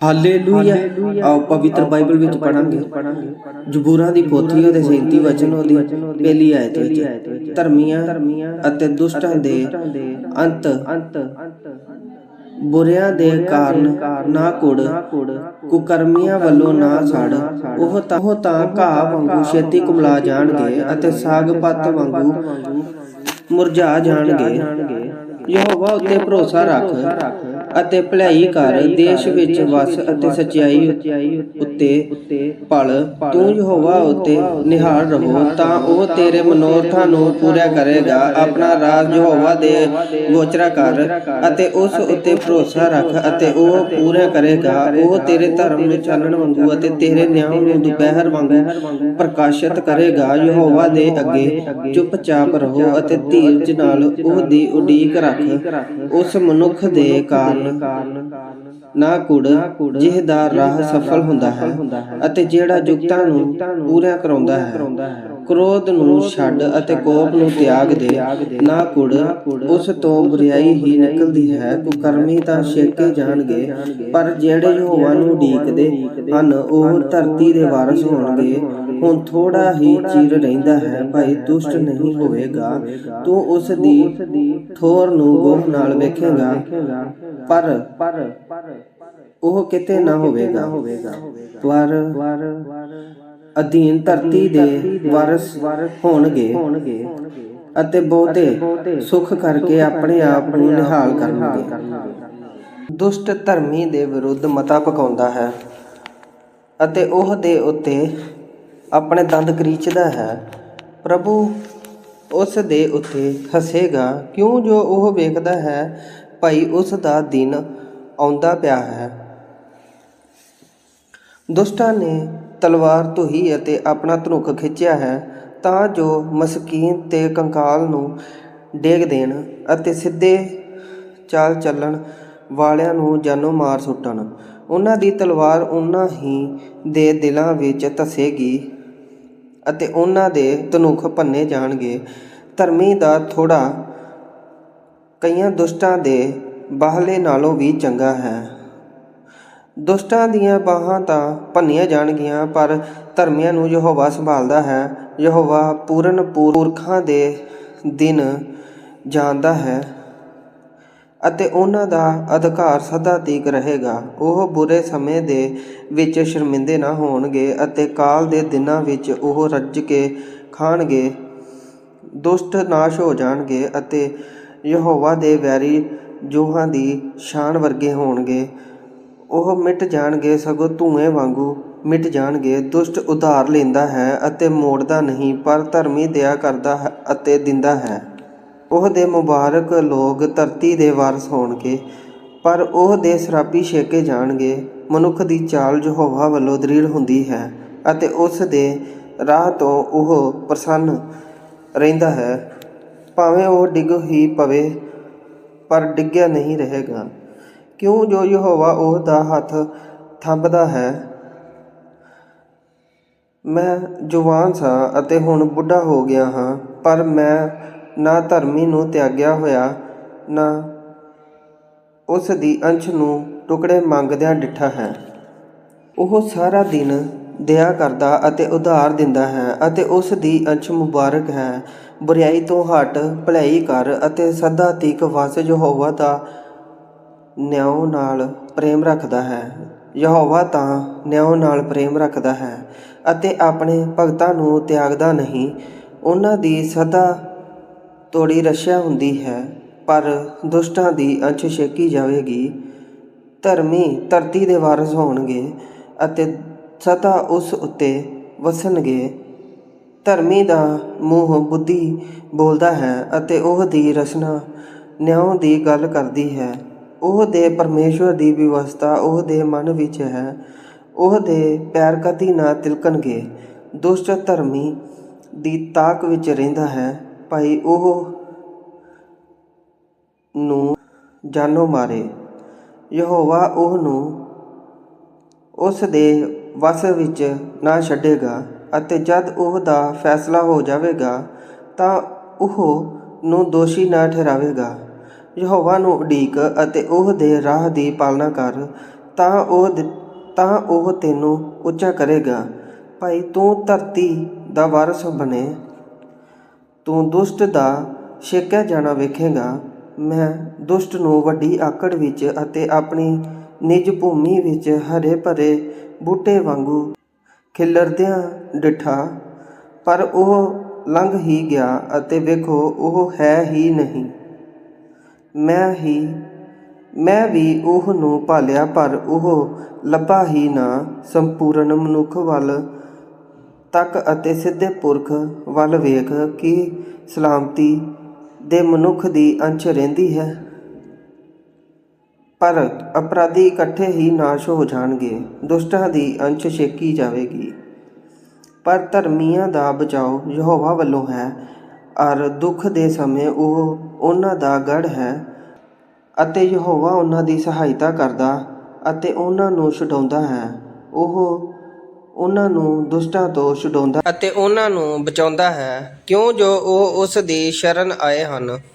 Hallelujah ਆਓ ਪਵਿੱਤਰ Bible ਵਿੱਚ ਪੜਾਂਗੇ ਜ਼ਬੂਰਾਂ ਦੀ ਪੋਥੀ ਉਹਦੇ 37 ਵਚਨ ਉਹਦੀ ਪਹਿਲੀ ਆਇਤ ਵਿੱਚ। ਧਰਮੀਆਂ ਅਤੇ ਦੁਸ਼ਟਾਂ ਦੇ ਅੰਤ। ਬੁਰਿਆਂ ਦੇ ਕਾਰਨ ਨਾ ਕੁੜ। ਕੁਕਰਮੀਆਂ ਵੱਲੋਂ ਨਾ ਸੜ। ਉਹ ਤਾਂ ਉਹ ਤਾਂ ਘਾਹ ਵਾਂਗੂ ਛੇਤੀ ਕੁਮਲਾ ਜਾਣਗੇ ਅਤੇ ਸਾਗ ਪੱਤ ਵਾਂਗੂ ਮੁਰਝਾ ਜਾਣਗੇ। ਯਹੋਵਾ ਉੱਤੇ ਭਰੋਸਾ ਰੱਖ। ਅਤੇ ਭਲਾਈ ਕਰ ਦੇਸ਼ ਵਿੱਚ ਵਸ ਅਤੇ ਸਚਾਈ ਉੱਤੇ ਪਲ। ਤੂੰ ਯਹੋਵਾ ਉੱਤੇ ਨਿਹਾਲ ਰਹੋ ਤਾਂ ਉਹ ਤੇਰੇ ਮਨੋਰਥਾਂ ਨੂੰ ਪੂਰਾ ਕਰੇਗਾ। ਆਪਣਾ ਰਾਜ ਯਹੋਵਾ ਦੇ ਗੋਚਰਾ ਕਰ ਅਤੇ ਉਸ ਉੱਤੇ ਭਰੋਸਾ ਰੱਖ ਅਤੇ ਉਹ ਪੂਰਾ ਕਰੇਗਾ। ਉਹ ਤੇਰੇ ਧਰਮ ਨੂੰ ਚਾਨਣ ਵਾਂਗੂ ਅਤੇ ਤੇਰੇ ਨਿਆਂ ਨੂੰ ਦੁਪਹਿਰ ਵਾਂਗੂ ਪ੍ਰਕਾਸ਼ਿਤ ਕਰੇਗਾ ਯਹੋਵਾ ਦੇ ਅੱਗੇ। ਚੁੱਪਚਾਪ ਰਹੋ ਅਤੇ ਧੀਰਜ ਨਾਲ ਉਹਦੀ ਉਡੀਕ ਰੱਖ। ਉਸ ਮਨੁੱਖ ਦੇ ਕਾਰਨ ਨਾ ਕੁੜ, ਜਿਹਦਾ ਰਾਹ ਸਫਲ ਹੁੰਦਾ ਹੈ ਅਤੇ ਜਿਹੜਾ ਜੁਗਤਾਂ ਨੂੰ ਪੂਰਾ ਕਰਾਉਂਦਾ ਹੈ। ਕ੍ਰੋਧ ਨੂੰ ਛੱਡ ਅਤੇ ਕੋਪ ਨੂੰ ਤਿਆਗ ਦੇ। ਨਾ ਕੁੜ, ਉਸ ਤੋਂ ਬੁਰੀਾਈ ਹੀ ਨਿਕਲਦੀ ਹੈ। ਕੁਕਰਮੀ ਤਾਂ ਛੇਕੇ ਜਾਣਗੇ, ਪਰ ਜਿਹੜੇ ਯਹੋਵਾ ਨੂੰ ਉਡੀਕਦੇ ਹਨ, ਉਹ ਧਰਤੀ ਦੇ ਵਾਰਸ ਹੋਣਗੇ। ਹੁਣ ਥੋੜਾ ਹੀ ਚਿਰ ਰਹਿੰਦਾ ਹੈ ਭਾਈ, ਦੁਸ਼ਟ ਨਹੀਂ ਹੋਵੇਗਾ ਤੂੰ ਉਸ ਦੀ ਠੋਰ ਨੂੰ ਗੋਹ ਨਾਲ ਵੇਖੇਗਾ। ਪਰ ਉਹ ਕਿਤੇ ਨਾ ਹੋਵੇਗਾ। ਪਰ ਅਧੀਨ ਧਰਤੀ ਦੇ ਵਾਰਸ ਹੋਣਗੇ ਅਤੇ ਬਹੁਤੇ ਸੁਖ ਕਰਕੇ ਆਪਣੇ ਆਪ ਨੂੰ ਨਿਹਾਲ ਕਰਨਗੇ। ਦੁਸ਼ਟ ਧਰਮੀ ਦੇ ਵਿਰੁੱਧ ਮਤਾ ਪਕਾਉਂਦਾ ਹੈ ਅਤੇ ਉਹ ਦੇ ਉੱਤੇ ਆਪਣੇ ਦੰਦ ਕਰੀਚਦਾ ਹੈ। ਪ੍ਰਭੂ ਉਸ ਦੇ ਉੱਤੇ ਹੱਸੇਗਾ। ਕਿਉਂ ਜੋ ਉਹ ਵੇਖਦਾ ਹੈ, ਭਾਈ ਉਸ ਦਾ ਦਿਨ ਆਉਂਦਾ ਪਿਆ ਹੈ। ਦੁਸ਼ਟਾਂ ਨੇ ਤਲਵਾਰ ਧੋਈ ਅਤੇ ਆਪਣਾ ਧਨੁਕ ਖਿੱਚਿਆ ਹੈ। ਤਾਂ ਜੋ ਮਸਕੀਨ ਤੇ ਕੰਕਾਲ ਨੂੰ ਡੇਗ ਦੇਣ ਅਤੇ ਸਿੱਧੇ ਚਾਲ ਚੱਲਣ ਵਾਲਿਆਂ ਨੂੰ ਜਾਨੋਂ ਮਾਰ ਸੁੱਟਣ। ਉਹਨਾਂ ਦੀ ਤਲਵਾਰ ਉਹਨਾਂ ਹੀ ਦੇ ਦਿਲਾਂ ਵਿੱਚ ਧਸੇਗੀ। ਅਤੇ ਉਹਨਾਂ ਦੇ ਧਨੁੱਖ ਭੰਨੇ ਜਾਣਗੇ। ਧਰਮੀ ਦਾ ਥੋੜਾ ਕਈਆਂ ਦੁਸ਼ਟਾਂ ਦੇ ਬਾਹਲੇ ਨਾਲੋਂ ਵੀ ਚੰਗਾ ਹੈ। ਦੁਸ਼ਟਾਂ ਦੀਆਂ ਬਾਹਾਂ ਤਾਂ ਭੰਨੀਆਂ ਜਾਣਗੀਆਂ, ਪਰ ਧਰਮੀਆਂ ਨੂੰ ਯਹੋਵਾ ਸੰਭਾਲਦਾ ਹੈ। ਯਹੋਵਾ ਪੂਰਨ ਪੁਰਖਾਂ ਦੇ ਦਿਨ ਜਾਣਦਾ ਹੈ। ਅਤੇ ਉਹਨਾਂ ਦਾ ਅਧਿਕਾਰ ਸਦਾ ਤੀਕ ਰਹੇਗਾ। ਉਹ ਬੁਰੇ ਸਮੇਂ ਦੇ ਵਿੱਚ ਸ਼ਰਮਿੰਦੇ ਨਾ ਹੋਣਗੇ ਅਤੇ ਕਾਲ ਦੇ ਦਿਨਾਂ ਵਿੱਚ ਉਹ ਰੱਜ ਕੇ ਖਾਣਗੇ, ਦੁਸ਼ਟ ਨਾਸ਼ ਹੋ ਜਾਣਗੇ ਅਤੇ ਯਹੋਵਾ ਦੇ ਵੈਰੀ ਜੋਹਾਂ ਦੀ ਸ਼ਾਨ ਵਰਗੇ ਹੋਣਗੇ। ਉਹ ਮਿਟ ਜਾਣਗੇ, ਸਗੋਂ ਧੂਏ ਵਾਂਗੂ ਮਿਟ ਜਾਣਗੇ। ਦੁਸ਼ਟ ਉਧਾਰ ਲੈਂਦਾ ਹੈ ਅਤੇ ਮੋੜਦਾ ਨਹੀਂ, ਪਰ ਧਰਮੀ ਦਇਆ ਕਰਦਾ ਹੈ ਅਤੇ ਦਿੰਦਾ ਹੈ। ਉਹ ਦੇ ਮੁਬਾਰਕ ਲੋਕ ਧਰਤੀ ਦੇ ਵਾਰਸ ਹੋਣਗੇ, ਪਰ ਉਹ ਦੇ ਸਰਾਪੀ ਛੇਕੇ ਜਾਣਗੇ। ਮਨੁੱਖ ਦੀ ਚਾਲ ਯਹੋਵਾ ਵੱਲੋਂ ਦ੍ਰਿੜ ਹੁੰਦੀ ਹੈ ਅਤੇ ਉਸ ਦੇ ਰਾਹ ਤੋਂ ਉਹ ਪ੍ਰਸੰਨ ਰਹਿੰਦਾ ਹੈ। ਭਾਵੇਂ ਉਹ ਡਿੱਗ ਹੀ ਪਵੇ, ਪਰ ਡਿੱਗਿਆ ਨਹੀਂ ਰਹੇਗਾ। ਕਿਉਂ ਜੋ ਯਹੋਵਾ ਉਹ ਦਾ ਹੱਥ ਥੰਬਦਾ ਹੈ? ਮੈਂ ਜਵਾਨ ਸਾਂ ਅਤੇ ਹੁਣ ਬੁੱਢਾ ਹੋ ਗਿਆ ਹਾਂ, ਪਰ ਮੈਂ ਨਾ ਧਰਮੀ ਨੂੰ ਤਿਆਗਿਆ ਹੋਇਆ, ਨਾ ਉਸ ਦੀ ਅੰਸ਼ ਨੂੰ ਟੁਕੜੇ ਮੰਗਦਿਆਂ ਡਿੱਠਾ ਹੈ। ਉਹ ਸਾਰਾ ਦਿਨ ਦਇਆ ਕਰਦਾ ਅਤੇ ਉਧਾਰ ਦਿੰਦਾ ਹੈ ਅਤੇ ਉਸ ਦੀ ਅੰਸ਼ ਮੁਬਾਰਕ ਹੈ। ਬੁਰੀਾਈ ਤੋਂ ਹਟ ਭਲਾਈ ਕਰ ਅਤੇ ਸਦਾ ਤੀਕ ਵਸ ਯਹੋਵਾ ਦਾ ਨਿਆਂ ਨਾਲ ਪ੍ਰੇਮ ਰੱਖਦਾ ਹੈ। ਯਹੋਵਾ ਤਾਂ ਨਿਆਂ ਨਾਲ ਪ੍ਰੇਮ ਰੱਖਦਾ ਹੈ ਅਤੇ ਆਪਣੇ ਭਗਤਾਂ ਨੂੰ ਤਿਆਗਦਾ ਨਹੀਂ। ਉਹਨਾਂ ਦੀ ਸਦਾ ਤੋੜੀ ਰਸ਼ਿਆ ਹੁੰਦੀ ਹੈ, ਪਰ ਦੁਸ਼ਟਾਂ ਦੀ ਅੰਸ਼ ਛੇਕੀ ਜਾਵੇਗੀ। ਧਰਮੀ ਧਰਤੀ ਦੇ ਵਾਰਸ ਹੋਣਗੇ ਅਤੇ ਸਦਾ ਉਸ ਉੱਤੇ ਵਸਣਗੇ। ਧਰਮੀ ਦਾ ਮੂੰਹ ਬੁੱਧੀ ਬੋਲਦਾ ਹੈ ਅਤੇ ਉਹ ਦੀ ਰਚਨਾ ਨਿਆਂ ਦੀ ਗੱਲ ਕਰਦੀ ਹੈ। ਉਹ ਦੇ ਪਰਮੇਸ਼ਵਰ ਦੀ ਵਿਵਸਥਾ ਉਹ ਦੇ ਮਨ ਵਿੱਚ ਹੈ। ਉਹ ਦੇ ਪੈਰ ਕਦੀ ਨਾ ਤਿਲਕਣਗੇ। ਦੁਸ਼ਟ ਧਰਮੀ ਦੀ ਤਾਕ ਵਿੱਚ ਰਹਿੰਦਾ ਹੈ। ਭਾਈ ਉਹ ਨੂੰ ਜਾਨੋਂ ਮਾਰੇ। ਯਹੋਵਾ ਉਹ ਨੂੰ ਉਸ ਦੇ ਵਸ ਵਿੱਚ ਨਾ ਛੱਡੇਗਾ ਅਤੇ ਜਦ ਉਹ ਦਾ ਫੈਸਲਾ ਹੋ ਜਾਵੇਗਾ ਤਾਂ ਉਹ ਨੂੰ ਦੋਸ਼ੀ ਨਾ ਠਹਿਰਾਵੇਗਾ। ਯਹੋਵਾ ਨੂੰ ਉਡੀਕ ਅਤੇ ਉਹ ਦੇ ਰਾਹ ਦੀ ਪਾਲਣਾ ਕਰ, ਤਾਂ ਉਹ ਦਿ- ਤਾਂ ਉਹ ਤੈਨੂੰ ਉੱਚਾ ਕਰੇਗਾ। ਭਾਈ ਤੂੰ ਧਰਤੀ ਦਾ ਵਾਰਸ ਬਣੇ। ਤੂੰ ਦੁਸ਼ਟ ਦਾ ਛੇਕਿਆ ਜਾਣਾ ਵੇਖੇਗਾ। ਮੈਂ ਦੁਸ਼ਟ ਨੂੰ ਵੱਡੀ ਆਕੜ ਵਿੱਚ ਅਤੇ ਆਪਣੀ ਨਿਜ ਭੂਮੀ ਵਿੱਚ ਹਰੇ ਭਰੇ ਬੂਟੇ ਵਾਂਗੂ ਖਿਲਰਦਿਆਂ ਡਿਠਾ, ਪਰ ਉਹ ਲੰਘ ਹੀ ਗਿਆ ਅਤੇ ਵੇਖੋ ਉਹ ਹੈ ਹੀ ਨਹੀਂ। ਮੈਂ ਹੀ, ਮੈਂ ਵੀ ਉਹ ਨੂੰ ਭਾਲਿਆ, ਪਰ ਉਹ ਲੱਭਾ ਹੀ ਨਾ। ਸੰਪੂਰਨ ਮਨੁੱਖ ਵੱਲ ਤੱਕ ਅਤੇ ਸਿੱਧੇ ਪੁਰਖ ਵੱਲ ਵੇਖ ਕਿ ਸਲਾਮਤੀ ਦੇ ਮਨੁੱਖ ਦੀ ਅੰਸ਼ ਰਹਿੰਦੀ ਹੈ। ਪਰ ਅਪਰਾਧੀ ਇਕੱਠੇ ਹੀ ਨਾਸ਼ ਹੋ ਜਾਣਗੇ, ਦੁਸ਼ਟਾਂ ਦੀ ਅੰਸ਼ ਛੇਕੀ ਜਾਵੇਗੀ। ਪਰ ਧਰਮੀਆਂ ਦਾ ਬਚਾਓ ਯਹੋਵਾ ਵੱਲੋਂ ਹੈ ਔਰ ਦੁੱਖ ਦੇ ਸਮੇਂ ਉਹ ਉਹਨਾਂ ਦਾ ਗੜ ਹੈ ਅਤੇ ਯਹੋਵਾ ਉਹਨਾਂ ਦੀ ਸਹਾਇਤਾ ਕਰਦਾ ਅਤੇ ਉਹਨਾਂ ਨੂੰ ਛਡਾਉਂਦਾ ਹੈ। ਉਹ ਉਹਨਾਂ ਨੂੰ ਦੁਸ਼ਟਾਂ ਤੋਂ ਛੁਡਾਉਂਦਾ ਅਤੇ ਉਹਨਾਂ ਨੂੰ ਬਚਾਉਂਦਾ ਹੈ। ਕਿਉਂ ਜੋ ਉਹ ਉਸ ਦੀ ਸ਼ਰਨ ਆਏ ਹਨ?